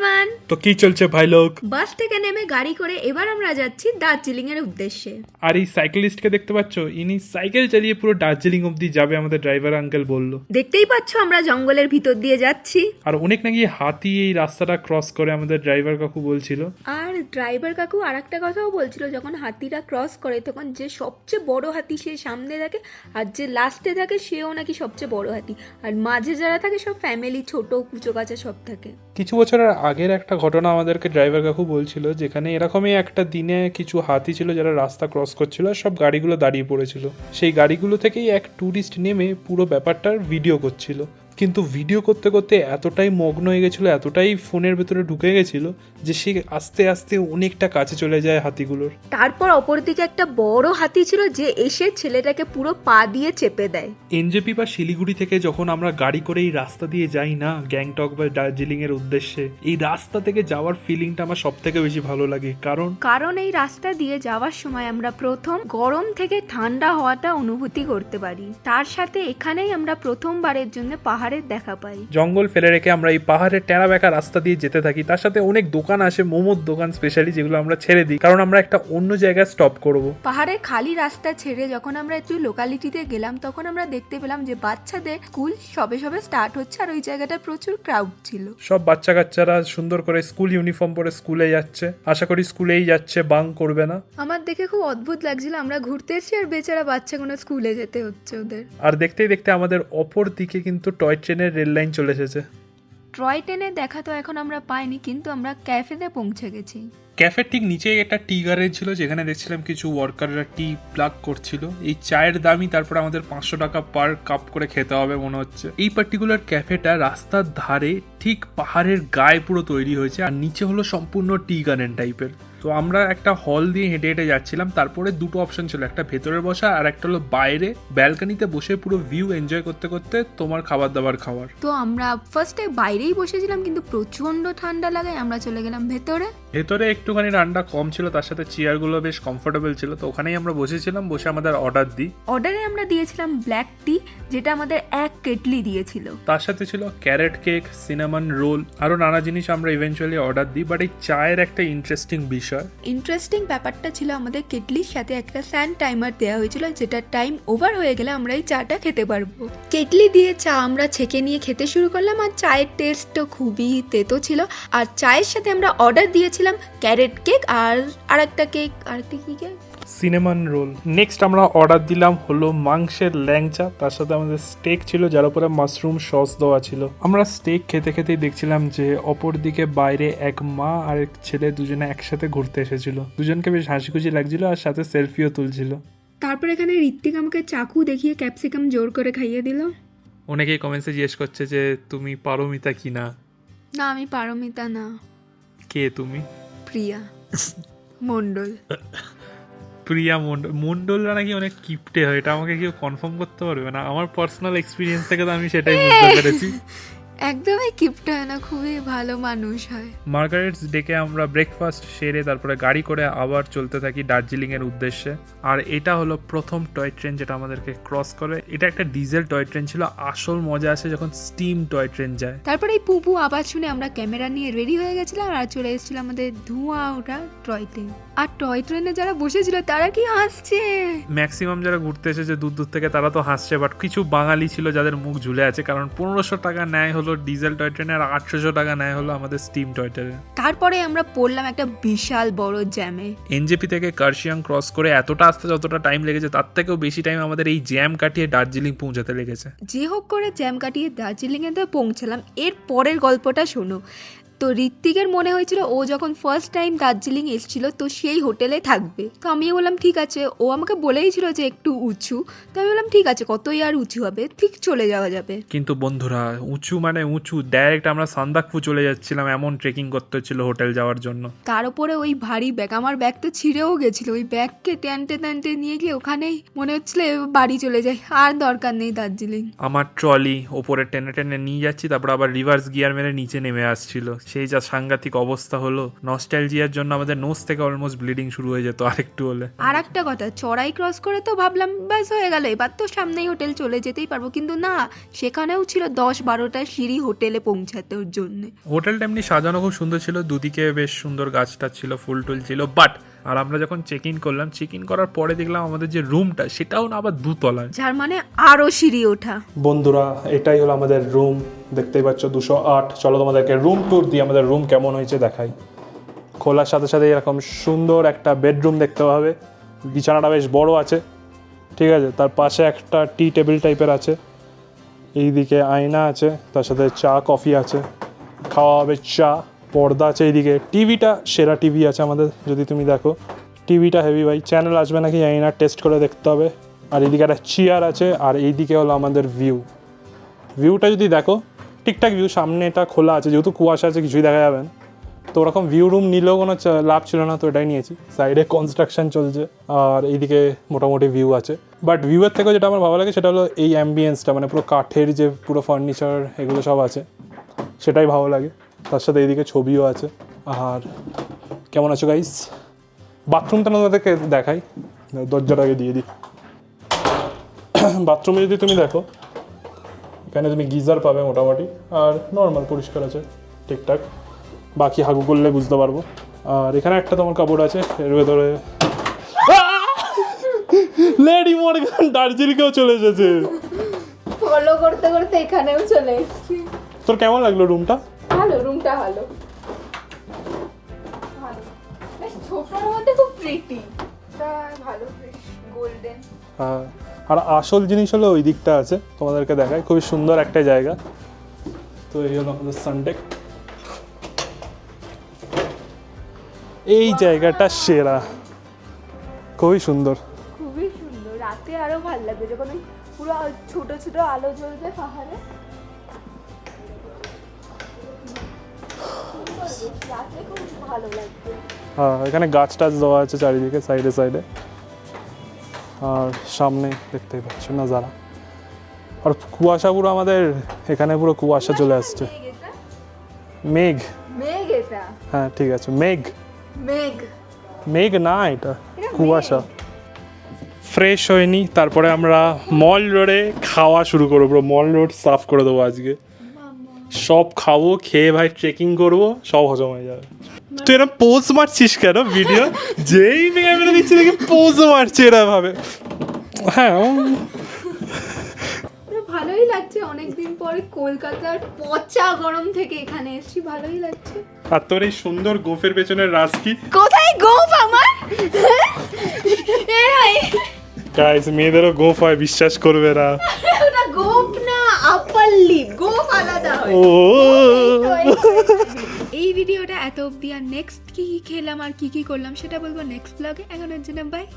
Everyone তো কি চলছে ভাই লোক? বাস থেকে নেমে গাড়ি করে এবার আমরা যাচ্ছি দার্জিলিং এর উদ্দেশ্যে। আর এই সাইকেলিস্টকে দেখতে পাচ্ছ? ইনি সাইকেল চালিয়ে পুরো দার্জিলিং অবধি যাবে আমাদের ড্রাইভার আঙ্কেল বলল। দেখতেই পাচ্ছ আমরা জঙ্গলের ভিতর দিয়ে যাচ্ছি। আর অনেক নাকি হাতি এই রাস্তাটা ক্রস করে আমাদের ড্রাইভার কাকু বলছিল। আর ড্রাইভার কাকু আর একটা কথাও বলছিল যখন হাতিরা ক্রস করে তখন যে সবচেয়ে বড় হাতি সে সামনে থাকে আর যে লাস্টে থাকে সেও নাকি সবচেয়ে বড় হাতি। আর মাঝে যারা থাকে সব ফ্যামিলি ছোট কুচো কাচা সব থাকে। কিছু বছরের আগের একটা ঘটনা আমাদেরকে ড্রাইভার কাকু বলছিল, যেখানে এরকমই একটা দিনে কিছু হাতি ছিল যারা রাস্তা ক্রস করছিল সব গাড়িগুলো দাঁড়িয়ে পড়েছিল। সেই গাড়িগুলো থেকেই এক ট্যুরিস্ট নেমে পুরো ব্যাপারটার ভিডিও করছিল। কিন্তু ভিডিও করতে করতে এতটাই মগ্ন হয়ে গেছিল এতটাই ফোনের ভেতরে ঢুকে গেছিল যে সে আস্তে আস্তে অনেকটা কাছে চলে যায় হাতিগুলোর। তারপর অপরদিকে একটা বড় হাতি ছিল যে এসে ছেলেটাকে পুরো পা দিয়ে চেপে দেয়। এনজেপি বা শিলিগুড়ি থেকে যখন আমরা গাড়ি করে এই রাস্তা দিয়ে যাই না গ্যাংটক বা দার্জিলিং এর উদ্দেশ্যে এই রাস্তা থেকে যাওয়ার ফিলিংটা আমার সব থেকে বেশি ভালো লাগে। কারণ? কারণ এই রাস্তা দিয়ে যাওয়ার সময় আমরা প্রথম গরম থেকে ঠান্ডা হওয়াটা অনুভূতি করতে পারি। তার সাথে এখানেই আমরা প্রথমবারের জন্য পাহাড়ের দেখা পাই। জঙ্গল ফেলে রেখে আমরা এই পাহাড়ের টেরা বেঁকা রাস্তা দিয়ে যেতে থাকি তার সাথে অনেক দোকান আসে মোমোর দোকান স্পেশালি যেগুলো আমরা ছেড়ে দিই কারণ আমরা একটা অন্য জায়গায় স্টপ করব। পাহাড়ের খালি রাস্তা ছেড়ে যখন আমরা একটু লোকালিটিতে গেলাম তখন আমরা দেখতে পেলাম যে বাচ্চাদের স্কুল সবে সবে স্টার্ট হচ্ছে আর ওই জায়গাটা প্রচুর ক্রাউড ছিল। সব বাচ্চা কাচ্চারা সুন্দর করে স্কুল ইউনিফর্ম পরে স্কুলে যাচ্ছে। আশা করি স্কুলেই যাচ্ছে বাং করবে না। আমার দেখে খুব অদ্ভুত লাগছিল আমরা ঘুরতে এসেছি আর বেচারা বাচ্চা বাচ্চাগুলো স্কুলে যেতে হচ্ছে ওদের। আর দেখতেই দেখতে আমাদের অপর দিকে কিন্তু টয় ট্রেনের রেল লাইন চলে এসেছে। ট্রয় টেনে দেখা তো এখন আমরা পাইনি কিন্তু আমরা ক্যাফেতে পৌঁছে গেছি। ক্যাফের ঠিক নিচেই একটা টি গার্ডেন ছিল যেখানে দেখছিলাম কিছু ওয়ার্কাররা টি প্লাগ করছিল। এই চায়ের দামই তারপর আমাদের পাঁচশো টাকা পার কাপ করে খেতে হবে মনে হচ্ছে। এই পার্টিকুলার ক্যাফেটা রাস্তার ধারে ঠিক পাহাড়ের গায়ে পুরো তৈরি হয়েছে আর নিচে হলো সম্পূর্ণ টি গার্ডেন টাইপের তো আমরা একটা হল দিয়ে হেঁটে হেঁটে যাচ্ছিলাম, তারপরে দুটো অপশন ছিল, একটা ভেতরে বসা আর একটা হলো বাইরে। ব্যালকানিতে বসে পুরো ভিউ এনজয় করতে করতে তোমার খাবার দাবার খাওয়ার। তো আমরা ফার্স্টে বাইরেই বসেছিলাম, কিন্তু প্রচণ্ড ঠান্ডা লাগায় আমরা চলে গেলাম ভেতরে। ভেতরে একটুখানি ঠান্ডা কম ছিল তার সাথে চেয়ারগুলো বেশ কমফোর্টেবল ছিল তো ওখানেই আমরা বসেছিলাম বসে আমাদের অর্ডার দিই। অর্ডারে আমরা দিয়েছিলাম ব্ল্যাক টি যেটা আমাদের এক কেটলি দিয়েছিল। তার সাথে ছিল ক্যারেট কেক সিনামন রোল আরও নানা জিনিস আমরা ইভেনচুয়ালি অর্ডার দিই বাট এই চায়ের একটা ইন্টারেস্টিং বিষয়। ইন্টারেস্টিং ব্যাপারটা ছিল আমাদের কেটলির সাথে একটা স্যান্ড টাইমার দেওয়া হয়েছিল যেটা টাইম ওভার হয়ে গেলে আমরা এই চাটা খেতে পারব। কেটলি দিয়ে চা আমরা ছেঁকে নিয়ে খেতে শুরু করলাম আর চায়ের টেস্টও খুবই তেতো ছিল। আর চায়ের সাথে আমরা অর্ডার দিয়েছিলাম ক্যারেট কেক আর আরেকটা কেক আরেকটা কি কেক সিনেমান রোল নেক্সট আমরা অর্ডার দিলাম হলো মাংসের ল্যাংচা তার সাথে আমাদের স্টেক ছিল যার উপরে মাশরুম সস দেওয়া ছিল। আমরা স্টেক খেতে খেতেই দেখছিলাম যে অপর দিকে বাইরে এক মা আর এক ছেলে দুজনে একসাথে ঘুরতে এসেছিল। দুজনকে বেশ হাসি খুশি লাগছিল আর সাথে সেলফিও তুলছিল। তারপর এখানে ঋত্বিক আমাকে চাকু দেখিয়ে ক্যাপসিকাম জোর করে খাইয়ে দিল। অনেকেই কমেন্টসে জিজ্ঞেস করছে যে তুমি পারমিতা কি না না আমি পারমিতা না। কে তুমি? প্রিয়া। মন্ডল প্রিয়া মন্ডল মন্ডলরা নাকি অনেক কিপটে হয় এটা আমাকে কেউ কনফার্ম করতে পারবে না। আমার পার্সোনাল এক্সপিরিয়েন্স থেকে তো আমি সেটাই বুঝতে পেরেছি। একদমই কিপট হয় না খুবই ভালো মানুষ হয়। মার্গারেটস ডেকে আমরা ব্রেকফাস্ট সেরে তারপরে গাড়ি করে আবার চলতে থাকি দার্জিলিং এর উদ্দেশ্যে। আর এটা হলো প্রথম টয় ট্রেন যেটা আমাদেরকে ক্রস করে। এটা একটা ডিজেল টয় ট্রেন ছিল আসল মজা আসে যখন স্টিম টয় ট্রেন যায়। তারপরে এই পুপু আবার শুনে আমরা ক্যামেরা নিয়ে রেডি হয়ে গেছিলাম আর চলে এসেছিল আমাদের ধোঁয়া ওটা টয় ট্রেন। আর টয় ট্রেনে যারা বসেছিল তারা কি হাসছে? ম্যাক্সিমাম যারা ঘুরতে এসেছে দূর দূর থেকে তারা তো হাসছে বাট কিছু বাঙালি ছিল যাদের মুখ ঝুলে আছে কারণ পনেরোশো টাকা নেয় হলো ডিজেল টয় ট্রেনে আর আটশোশো টাকা নেয় হলো আমাদের স্টিম টয় ট্রেনে তারপরে আমরা পড়লাম একটা বিশাল বড় জ্যামে এনজেপি থেকে কার্শিয়াং ক্রস করে এতটা আসতে যতটা টাইম লেগেছে তার থেকেও বেশি টাইম আমাদের এই জ্যাম কাটিয়ে দার্জিলিং পৌঁছাতে লেগেছে। যে হোক করে জ্যাম কাটিয়ে দার্জিলিংয়ে তো পৌঁছালাম। এর পরের গল্পটা শোনো। তো ঋত্বিকের মনে হয়েছিল ও যখন ফার্স্ট টাইম দার্জিলিং এসেছিল তো সেই হোটেলে থাকবে। তো আমি বললাম ঠিক আছে। ও আমাকে বলেই ছিল যে একটু উঁচু। তো আমি বললাম ঠিক আছে কতই আর উঁচু হবে? ঠিক চলে যাওয়া যাবে। কিন্তু বন্ধুরা উঁচু মানে উঁচু। ডাইরেক্ট আমরা সান্দাকফু চলে যাচ্ছিলাম এমন ট্রেকিং করতে হচ্ছিল হোটেল যাওয়ার জন্য। তার উপরে ওই ভারী ব্যাগ আমার ব্যাগ তো ছিঁড়েও গেছিল। ওই ব্যাগকে টানতে টানতে নিয়ে গিয়ে ওখানেই মনে হচ্ছিল বাড়ি চলে যাই। আর দরকার নেই দার্জিলিং। আমার ট্রলি ওপরে টেনে টেনে নিয়ে যাচ্ছি তারপর আবার রিভার্স গিয়ার মেরে নিচে নেমে আসছিল। সেই যা সাংঘাতিক অবস্থা হলো নস্টালজিয়ার জন্য আমাদের নোজ থেকে অলমোস্ট ব্লিডিং শুরু হয়ে যেত আরেকটু হলে। আর একটা কথা চড়াই ক্রস করে তো ভাবলাম ব্যাস হয়ে গেল এবার তো সামনেই হোটেল চলে যেতেই পারব। কিন্তু না সেখানেও ছিল দশ বারোটা সিঁড়ি হোটেলে পৌঁছাতে ওর জন্যে। হোটেলটা এমনি সাজানো খুব সুন্দর ছিল দুদিকে বেশ সুন্দর গাছটা ছিল ফুল টুল ছিল বাট আর আমরা যখন চেক ইন করলাম চেক ইন করার পরে দেখলাম আমাদের যে রুমটা সেটাও না আবার দুতলায় যার মানে আরও সিঁড়ি ওঠা। বন্ধুরা এটাই হলো আমাদের রুম দেখতেই পাচ্ছ, দুশো আট। চলো তোমাদেরকে রুম ট্যুর দিয়ে আমাদের রুম কেমন হয়েছে দেখাই। খোলার সাথে সাথে এরকম সুন্দর একটা বেডরুম দেখতে পাবে বিছানাটা বেশ বড় আছে। ঠিক আছে, তার পাশে একটা টি টেবিল টাইপের আছে। এইদিকে আয়না আছে, তার সাথে চা কফি আছে। খাওয়া হবে চা, পর্দা আছে এইদিকে। টিভিটা সেরা টিভি আছে আমাদের, যদি তুমি দেখো। টিভিটা হেভি ভাই। চ্যানেল আসবে নাকি, জানি না টেস্ট করে দেখতে হবে। আর এইদিকে একটা চেয়ার আছে, আর এইদিকে হলো আমাদের ভিউ ভিউটা যদি দেখো ঠিকঠাক ভিউ সামনে এটা খোলা আছে, যেহেতু কুয়াশা আছে, কিছুই দেখা যাবে তো ওরকম ভিউ রুম নিলেও কোনো লাভ ছিল না, তো এটাই নিয়েছি। সাইডে কনস্ট্রাকশন চলছে, আর এইদিকে মোটামুটি ভিউ আছে। বাট ভিউয়ের থেকেও যেটা আমার ভালো লাগে, সেটা হলো এই অ্যাম্বিয়েন্সটা মানে পুরো কাঠের যে পুরো ফার্নিচার এগুলো সব আছে। সেটাই ভালো লাগে। তার সাথে এইদিকে ছবিও আছে। আর কেমন আছো গাইস বাথরুমটা না তোমাদেরকে দেখাই? দরজাটাকে দিয়ে দিই। বাথরুমে যদি তুমি দেখো এখানে তুমি গিজার পাবে মোটামুটি আর নর্মাল পরিষ্কার আছে ঠিকঠাক। বাকি হাগু করলে বুঝতে পারব। আর এখানে একটা তোমার কাপড় আছে এর ভেতরে লেডি মর্গান দার্জিলিংয়েও চলে এসেছে। ফলো করতে করতে এখানেও চলে এসেছি। তোর কেমন লাগল রুমটা ভালো রুমটা ভালো। ছোটর মধ্যে খুব প্রিটি ভালো গোল্ডেন হ্যাঁ। আর আসল জিনিস হলো ওই দিকটা আছে তোমাদেরকে দেখায় খুবই সুন্দর একটা জায়গা। তো এই হলো আমাদের সানডে এই জায়গাটা সেরা। খুবই সুন্দর। খুবই সুন্দর। রাতে আরও ভালো লাগবে যখন পুরো ছোট ছোট আলো জ্বলবে পাহাড়ে। হ্যাঁ এখানে গাছ টাছ দেওয়া আছে চারিদিকে সাইডে সাইডে। আর সামনে দেখতেই পাচ্ছ না যারা আর কুয়াশা পুরো আমাদের এখানে পুরো কুয়াশা চলে আসছে। মেঘ মেঘ? এটা? হ্যাঁ ঠিক আছে মেঘ। মেঘ। মেঘ না এটা কুয়াশা। ফ্রেশ হয়নি তারপরে আমরা মল রোডে খাওয়া শুরু করব পুরো মল রোড সাফ করে দেবো আজকে। সব খাব খেয়ে ভাই ট্রেকিং করব সব হজম হয়ে যাবে। তুই এরকম পোজ মারছিস কেন? ভিডিও যেই ক্যামেরা দিচ্ছি দেখি পোজ মারছে এরা ভাবে হ্যাঁ ভালোই লাগছে। অনেকদিন পরে কলকাতার পচা গরম থেকে এখানে এসেছি। ভালোই লাগছে। আর তোর এই সুন্দর গোফের পেছনের রাজ কি? কোথায় গোপ আমার? গাইস মেয়েদেরও গোফ হয় বিশ্বাস করবে না। ওটা গোপ না আপার লিপ গোপ আলাদা হয়। ও। এই ভিডিওটা এত অবধি আর নেক্সট কী কী খেলাম আর কী কী করলাম সেটা বলব নেক্সট ব্লগে এখনের জন্য বাই